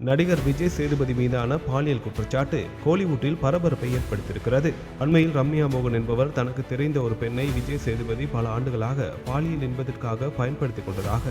நடிகர் விஜய் சேதுபதி மீதான பாலியல் குற்றச்சாட்டு கோலிவுட்டில் பரபரப்பை ஏற்படுத்தியிருக்கிறது. அண்மையில் ரம்யா மோகன் என்பவர் தனக்கு தெரிந்த ஒரு பெண்ணை விஜய் சேதுபதி பல ஆண்டுகளாக பாலியல் என்பதற்காக பயன்படுத்திக் கொண்டதாக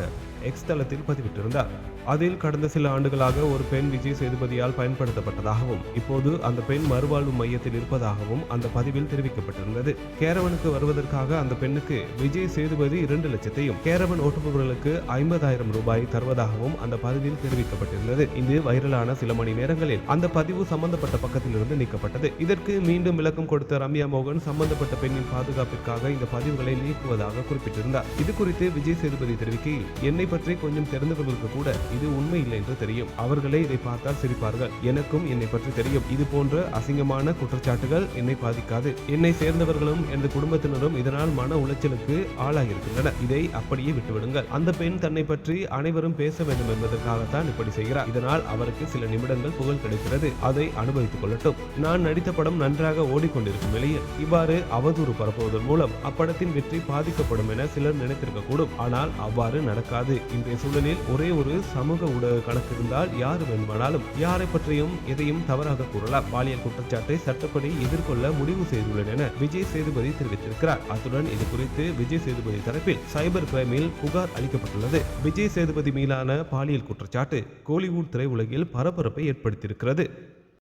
எக்ஸ் தளத்தில் பதிவிட்டிருந்தார். அதில் கடந்த சில ஆண்டுகளாக ஒரு பெண் விஜய் சேதுபதியால் பயன்படுத்தப்பட்டதாகவும் இப்போது அந்த பெண் மறுவாழ்வு மையத்தில் இருப்பதாகவும் அந்த பதிவில் தெரிவிக்கப்பட்டிருந்தது. கேரவனுக்கு வருவதற்காக அந்த பெண்ணுக்கு விஜய் சேதுபதி இரண்டு லட்சத்தையும் கேரவன் ஓட்டுபவர்களுக்கு ஐம்பதாயிரம் ரூபாய் தருவதாகவும் அந்த பதிவில் தெரிவிக்கப்பட்டிருந்தது. வைரலான சில மணி நேரங்களில் அந்த பதிவு சம்பந்தப்பட்ட பக்கத்திலிருந்து நீக்கப்பட்டது. இதற்கு மீண்டும் விளக்கம் கொடுத்த ரம்யா மோகன் சம்பந்தப்பட்ட பெண்ணின் பாதுகாப்பிற்காக இந்த பதிவுகளை நீக்குவதாக குறிப்பிட்டிருந்தார். இது குறித்து விஜய் சேதுபதி தெரிவிக்கையில் என்னை பற்றி கொஞ்சம் தெரிந்தவர்களுக்கு கூட இது உண்மை இல்லை என்று தெரியும். அவர்களே இதை பார்த்தால் சிரிப்பார்கள். எனக்கும் என்னை பற்றி தெரியும். இது போன்ற அசிங்கமான குற்றச்சாட்டுகள் என்னை பாதிக்காது. என்னை சேர்ந்தவர்களும் எனது குடும்பத்தினரும் இதனால் மன உளைச்சலுக்கு ஆளாகியிருக்கின்றனர் இதை அப்படியே விட்டுவிடுங்கள். அந்த பெண் தன்னை பற்றி அனைவரும் பேச வேண்டும் என்பதற்காகத்தான் இப்படி செய்கிறார். இதனால் அவருக்கு சில நிமிடங்கள் புகழ் கிடைக்கிறது. அதை அனுபவித்துக் கொள்ளட்டும். நான் நடித்த படம் நன்றாக ஓடிக்கொண்டிருக்கும் நிலையில் இவ்வாறு அவதூறு பரப்புவதன் மூலம் அப்படத்தின் வெற்றி பாதிக்கப்படும் என சிலர் நினைத்திருக்க கூடும் ஆனால் அவ்வாறு நடக்காது. இன்றைய சூழலில் ஒரே ஒரு சமூக ஊடக கணக்கு இருந்தால் யார் வேண்டுமானாலும் யாரை பற்றியும் எதையும் தவறாக கூறலாம். பாலியல் குற்றச்சாட்டை சட்டப்படி எதிர்கொள்ள முடிவு செய்துள்ளன என விஜய் சேதுபதி தெரிவித்திருக்கிறார். அத்துடன் இது குறித்து விஜய் சேதுபதி தரப்பில் சைபர் கிரைமில் புகார் அளிக்கப்பட்டுள்ளது. விஜய் சேதுபதி மீதான பாலியல் குற்றச்சாட்டு கோலிவுட் உலகில் பரபரப்பை ஏற்படுத்தியிருக்கிறது.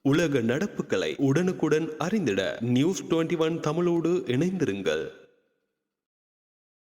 உலக நடப்புகளை உடனுக்குடன் அறிந்திட நியூஸ் டுவெண்ட்டி ஒன் தமிழோடு இணைந்திருங்கள்.